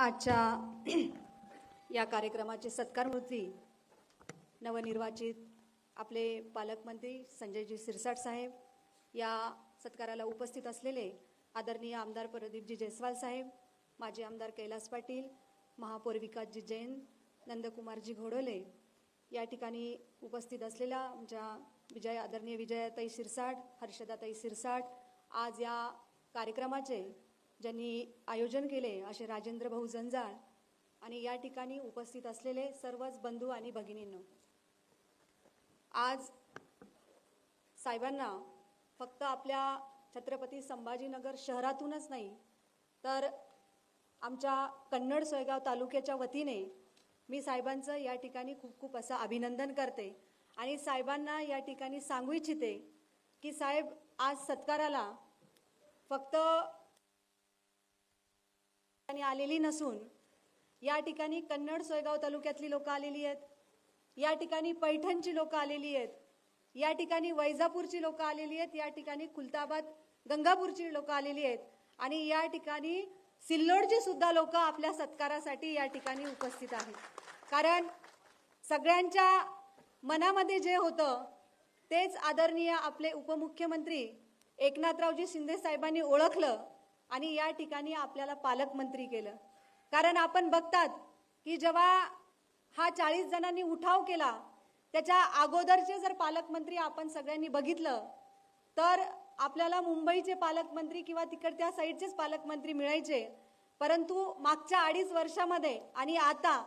आजच्या या कार्यक्रमाचे सत्कारमूर्ती नवनिर्वाचित आपले पालकमंत्री संजयजी सिरसाट साहेब या सत्काराला उपस्थित असलेले आदरणीय आमदार प्रदीपजी जयस्वाल साहेब माजी आमदार कैलास पाटील महापौर विकासजी जैन नंदकुमारजी घोडोले या ठिकाणी उपस्थित असलेल्या आमच्या विजय आदरणीय विजयाताई शिरसाट हर्षदाताई सिरसाट आज या कार्यक्रमाचे ज्यांनी आयोजन केले असे राजेंद्र भाऊ जंजाळ आणि या ठिकाणी उपस्थित असलेले सर्वच बंधू आणि भगिनींनो. आज साहेबांना फक्त आपल्या छत्रपती संभाजीनगर शहरातूनच नाही तर आमच्या कन्नड सोयगाव तालुक्याच्या वतीने मी साहेबांचं या ठिकाणी खूप खूप असं अभिनंदन करते आणि साहेबांना या ठिकाणी सांगू इच्छिते की साहेब आज सत्काराला फक्त आलेली नसून या ठिकाणी कन्नड सोयगाव तालुक्यातली लोक आलेली आहेत या ठिकाणी पैठणची लोक आलेली आहेत या ठिकाणी वैजापूरची लोक आलेली आहेत या ठिकाणी खुलताबाद गंगापूरची लोक आलेली आहेत आणि या ठिकाणी सिल्लोडची सुद्धा लोक आपल्या सत्कारासाठी या ठिकाणी उपस्थित आहेत. कारण सगळ्यांच्या मनामध्ये जे होतं तेच आदरणीय आपले उपमुख्यमंत्री एकनाथरावजी शिंदे साहेबांनी ओळखलं आणि या ठिकाणी आपल्याला पालकमंत्री केलं. कारण आपण बघतात की जेव्हा हा चाळीस जणांनी उठाव केला त्याच्या अगोदरचे जर पालकमंत्री आपण सगळ्यांनी बघितलं तर आपल्याला मुंबईचे पालकमंत्री किंवा तिकडच्या साईडचेच पालकमंत्री मिळायचे. परंतु मागच्या अडीच वर्षामध्ये आणि आता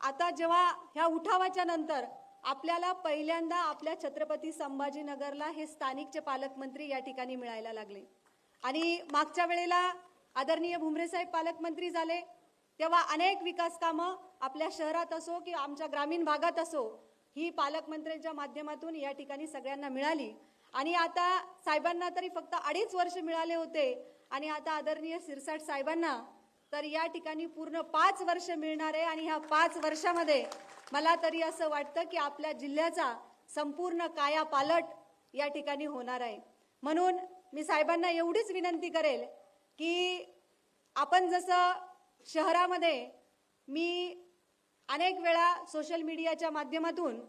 आता जेव्हा ह्या उठावाच्या नंतर आपल्याला पहिल्यांदा आपल्या छत्रपती संभाजीनगरला हे स्थानिकचे पालकमंत्री या ठिकाणी मिळायला लागले. आणि मागच्या वेळेला आदरणीय भुमरे साहेब पालकमंत्री झाले तेव्हा अनेक विकास कामं आपल्या शहरात असो की आमच्या ग्रामीण भागात असो ही पालकमंत्र्यांच्या माध्यमातून या ठिकाणी सगळ्यांना मिळाली. आणि आता साहेबांना तरी फक्त अडीच वर्ष मिळाले होते आणि आता आदरणीय सिरसाट साहेबांना तर या ठिकाणी पूर्ण पाच वर्ष मिळणार आहे आणि ह्या पाच वर्षामध्ये मला तरी असं वाटतं की आपल्या जिल्ह्याचा संपूर्ण काया पालट या ठिकाणी होणार आहे. म्हणून मी साहेबांना एवढीच विनंती करेल की आपण जसं शहरामध्ये मी अनेक वेळा सोशल मीडियाच्या माध्यमातून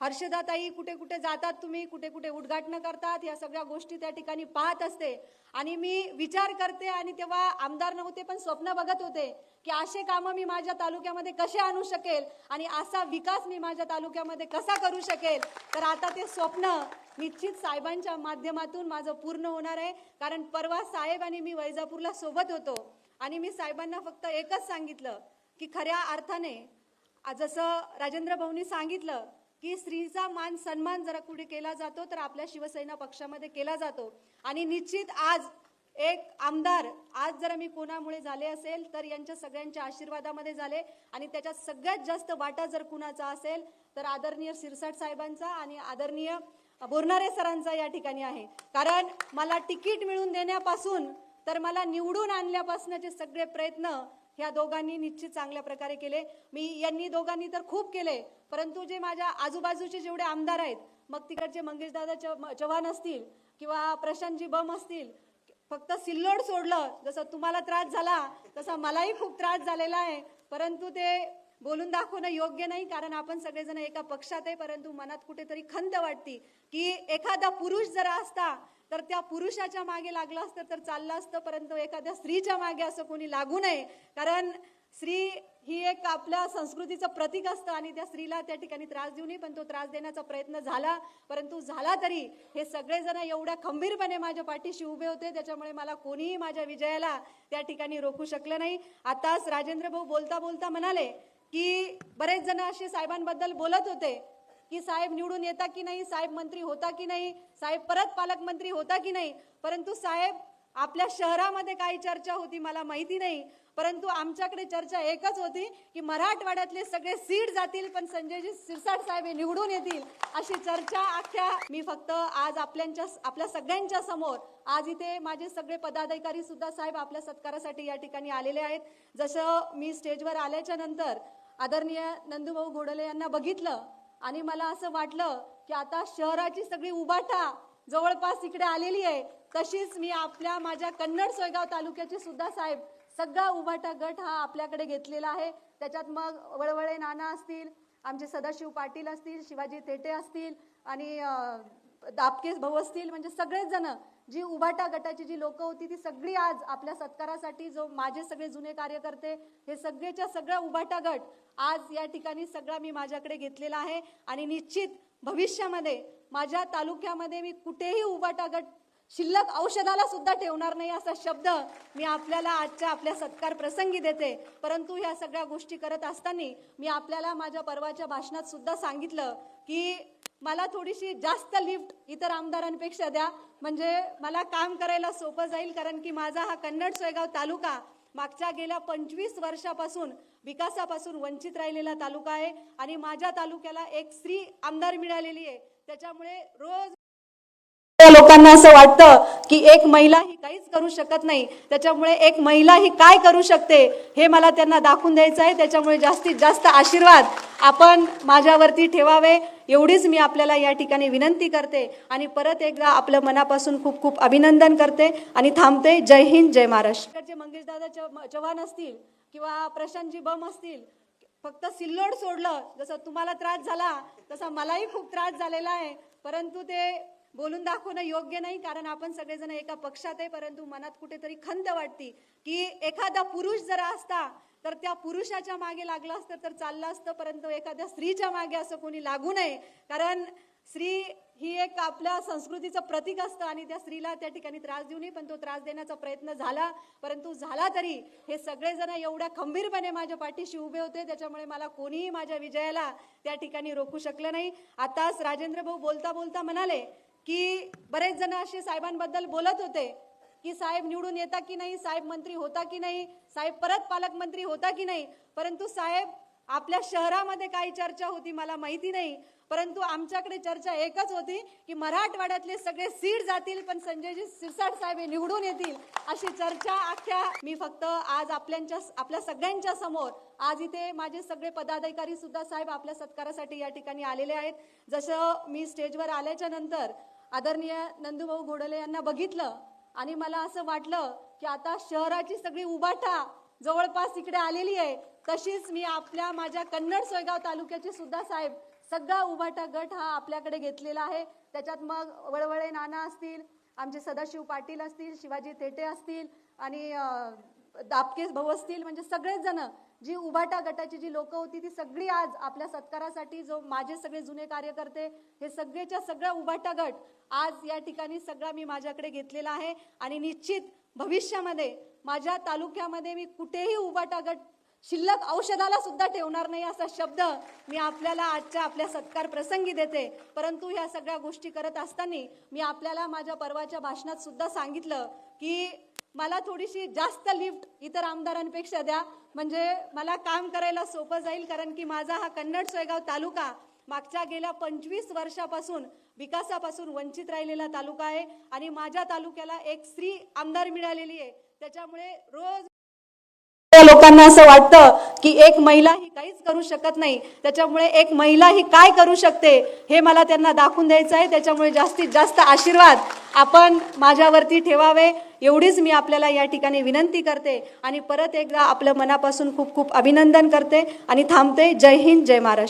हर्षदाताई कुठे कुठे जातात तुम्ही कुठे कुठे उद्घाटनं करतात या सगळ्या गोष्टी त्या ठिकाणी पाहत असते. आणि मी विचार करते आणि तेव्हा आमदार नव्हते पण स्वप्न बघत होते की असे कामं मी माझ्या तालुक्यामध्ये कसे आणू शकेल आणि असा विकास मी माझ्या तालुक्यामध्ये कसा करू शकेल. तर आता ते स्वप्न निश्चित साहेबांच्या माध्यमातून माझं पूर्ण होणार आहे. कारण परवा साहेब आणि मी वैजापूरला सोबत होतो आणि मी साहेबांना फक्त एकच सांगितलं की खऱ्या अर्थाने जसं राजेंद्र भाऊनी सांगितलं की स्त्रीचा मान सन्मान जरा कुठे केला जातो तर आपल्या शिवसेना पक्षामध्ये केला जातो. आणि निश्चित आज एक आमदार आज जर मी कोणामुळे झाले असेल तर यांच्या सगळ्यांच्या आशीर्वादामध्ये झाले. आणि त्याच्यात सगळ्यात जास्त वाटा जर कुणाचा असेल तर आदरणीय शिरसाट साहेबांचा आणि आदरणीय बोरणारे सरांचा या ठिकाणी आहे. कारण मला तिकीट मिळवून देण्यापासून तर मला निवडून आणल्यापासूनचे सगळे प्रयत्न ह्या दोघांनी निश्चित चांगल्या प्रकारे केले. मी यांनी दोघांनी तर खूप केले परंतु जे माझ्या आजूबाजूचे जेवढे आमदार आहेत मग तिकडचे मंगेशदादा चव्हाण असतील किंवा प्रशांतजी बम असतील फक्त सिल्लोड सोडलं जसं तुम्हाला त्रास झाला तसा मलाही खूप त्रास झालेला आहे. परंतु ते बोलून दाखवणं योग्य नाही कारण आपण सगळेजण एका पक्षात आहे परंतु मनात कुठेतरी खंत वाटती की एखादा पुरुष जर असता तर त्या पुरुषाच्या मागे लागलं असतं तर चाललं असतं परंतु एखाद्या स्त्रीच्या मागे असं कोणी लागू नये. कारण स्त्री ही एक आपल्या संस्कृतीचं प्रतीक असतं आणि त्या स्त्रीला त्या ठिकाणी त्रास देऊ नये पण तो त्रास देण्याचा प्रयत्न झाला परंतु झाला तरी हे सगळेजण एवढ्या खंबीरपणे माझ्या पाठीशी उभे होते त्याच्यामुळे मला कोणीही माझ्या विजयाला त्या ठिकाणी रोखू शकलं नाही. आताच राजेंद्र भाऊ बोलता बोलता म्हणाले की बरेच जण असे साहेबांबद्दल बोलत होते की साहेब निवडून येता की नाही साहेब मंत्री होता की नाही साहेब परत पालकमंत्री होता की नाही परंतु साहेब आपल्या शहरामध्ये काही चर्चा होती मला माहिती नाही परंतु आमच्याकडे चर्चा एकच होती की मराठवाड्यातले सगळे सीट जातील पण संजयजी सिरसाट साहेब हे निवडून येतील अशी चर्चा अख्ख्या मी फक्त आज आपल्यांच्या आपल्या सगळ्यांच्या समोर आज इथे माझे सगळे पदाधिकारी सुद्धा साहेब आपल्या सत्कारासाठी या ठिकाणी आलेले आहेत. जसं मी स्टेजवर आल्याच्यानंतर आदरणीय नंदूभाऊ घोडले यांना बघितलं आणि मला असं वाटलं की आता शहराची सगळी उबाटा जवळपास इकडे आलेली आहे. तशीच मी आपल्या माझ्या कन्नड सोयगाव तालुक्याची सुद्धा साहेब सगळा उभाटा गट हा आपल्याकडे घेतलेला आहे. त्याच्यात मग वळवळे नाना असतील आमचे सदाशिव पाटील असतील शिवाजी तेटे असतील आणि दापकेस भाऊ असतील म्हणजे सगळेच जण जी उभाटा गटाची जी लोक होती ती सगळी आज आपल्या सत्कारासाठी जो माझे सगळे जुने कार्यकर्ते हे सगळेच्या सगळा उभाटा गट आज या ठिकाणी सगळा मी माझ्याकडे घेतलेला आहे. आणि निश्चित भविष्यामध्ये माझ्या तालुक्यामध्ये मी कुठेही उभाटा गट शिल्लक औषधाला सुद्धा ठेवणार नाही असा शब्द मी आपल्याला आजच्या आपल्या सत्कार प्रसंगी देते. परंतु ह्या सगळ्या गोष्टी करत असताना मी आपल्याला माझ्या परवाच्या भाषणात सुद्धा सांगितलं की मला थोडीशी जास्त लिफ्ट इतर आमदारांपेक्षा द्या. म्हणजे मला काम करायला सोपं जाईल कारण की माझा हा कन्नड सोयगाव तालुका मागच्या गेल्या पंचवीस वर्षापासून विकासापासून वंचित राहिलेला तालुका आहे आणि माझ्या तालुक्याला एक स्त्री आमदार मिळालेली आहे. त्याच्यामुळे रोज लोकांना असं वाटतं की एक महिला ही काहीच करू शकत नाही. त्याच्यामुळे एक महिला ही काय करू शकते हे मला त्यांना दाखवून द्यायचं आहे. त्याच्यामुळे जास्तीत जास्त आशीर्वाद आपण माझ्यावरती ठेवावे. एवढीच मी आपल्याला या ठिकाणी विनंती करते आणि परत एकदा आपलं मनापासून खूप खूप अभिनंदन करते आणि थांबते. जय हिंद जय महाराष्ट्र. मंगेशदादा चव- चव्हाण असतील किंवा प्रशांतजी बम असतील फक्त सिल्लोड सोडलं जसं तुम्हाला त्रास झाला तसा मलाही खूप त्रास झालेला आहे. परंतु ते बोलून दाखवणं योग्य नाही कारण आपण सगळेजण एका पक्षात आहे परंतु मनात कुठेतरी खंत वाटती की एखादा पुरुष जर असता तर त्या पुरुषाच्या मागे लागलं असतं तर चाललं असतं परंतु एखाद्या स्त्रीच्या मागे असं कोणी लागू नये. कारण स्त्री ही एक आपल्या संस्कृतीचं प्रतीक असतं आणि त्या स्त्रीला त्या ठिकाणी त्रास देऊ नये पण तो त्रास देण्याचा प्रयत्न झाला परंतु झाला तरी हे सगळेजण एवढ्या खंबीरपणे माझ्या पाठीशी उभे होते त्याच्यामुळे मला कोणीही माझ्या विजयाला त्या ठिकाणी रोखू शकलं नाही. आताच राजेंद्र भाऊ बोलता बोलता म्हणाले की बरेच जण असे साहेबांबद्दल बोलत होते की साहेब निवडून येता की नाही साहेब मंत्री होता की नाही साहेब परत पालकमंत्री होता की नाही परंतु साहेब आपल्या शहरामध्ये काही चर्चा होती मला माहिती नाही परंतु आमच्याकडे चर्चा एकच होती की मराठवाड्यातले सगळे सीट जातील पण संजयजी सिरसाट साहेब हे निवडून येतील अशी चर्चा अख्ख्या मी फक्त आज आपल्यांच्या आपल्या सगळ्यांच्या समोर आज इथे माझे सगळे पदाधिकारी सुद्धा साहेब आपल्या सत्कारासाठी या ठिकाणी आलेले आहेत. जसं मी स्टेजवर आल्याच्यानंतर आदरणीय नंदूभाऊ घोडले यांना बघितलं आणि मला असं वाटलं की आता शहराची सगळी उबाटा जवळपास इकडे आलेली आहे. तशीच मी आपल्या माझ्या कन्नड सोयगाव तालुक्याची सुद्धा साहेब सगळा उभाटा गट हा आपल्याकडे घेतलेला आहे. त्याच्यात मग वळवळे नाना असतील आमचे सदाशिव पाटील असतील शिवाजी तेटे असतील आणि दापके भाऊ असतील म्हणजे सगळेच जण जी उभाटा गटाची जी लोक होती ती सगळी आज आपल्या सत्कारासाठी जो माझे सगळे जुने कार्यकर्ते हे सगळेच्या सगळा उभाटा गट आज या ठिकाणी सगळा मी माझ्याकडे घेतलेला आहे. आणि निश्चित भविष्यामध्ये माझ्या तालुक्यामध्ये मी कुठेही उभाटा गट शिल्लक औषधाला सुद्धा ठेवणार नाही असा शब्द मी आपल्याला आजच्या आपल्या सत्कार प्रसंगी देते. परंतु ह्या सगळ्या गोष्टी करत असताना मी आपल्याला माझ्या परवाच्या भाषणात सुद्धा सांगितलं की मला थोडीशी जास्त लिफ्ट इतर आमदारांपेक्षा द्या. म्हणजे मला काम करायला सोपं जाईल कारण की माझा हा कन्नड सोयगाव तालुका मागच्या गेल्या पंचवीस वर्षापासून विकासापासून वंचित राहिलेला तालुका आहे आणि माझ्या तालुक्याला एक स्त्री आमदार मिळालेली आहे. त्याच्यामुळे रोज त्या लोकांना असं वाटतं की एक महिला ही काहीच करू शकत नाही. त्याच्यामुळे एक महिला ही काय करू शकते हे मला त्यांना दाखवून द्यायचं आहे. त्याच्यामुळे जास्तीत जास्त आशीर्वाद आपण माझ्यावरती ठेवावे. एवढीच मी आपल्याला या ठिकाणी विनंती करते आणि परत एकदा आपलं मनापासून खूप खूप अभिनंदन करते आणि थांबते. जय हिंद जय महाराष्ट्र.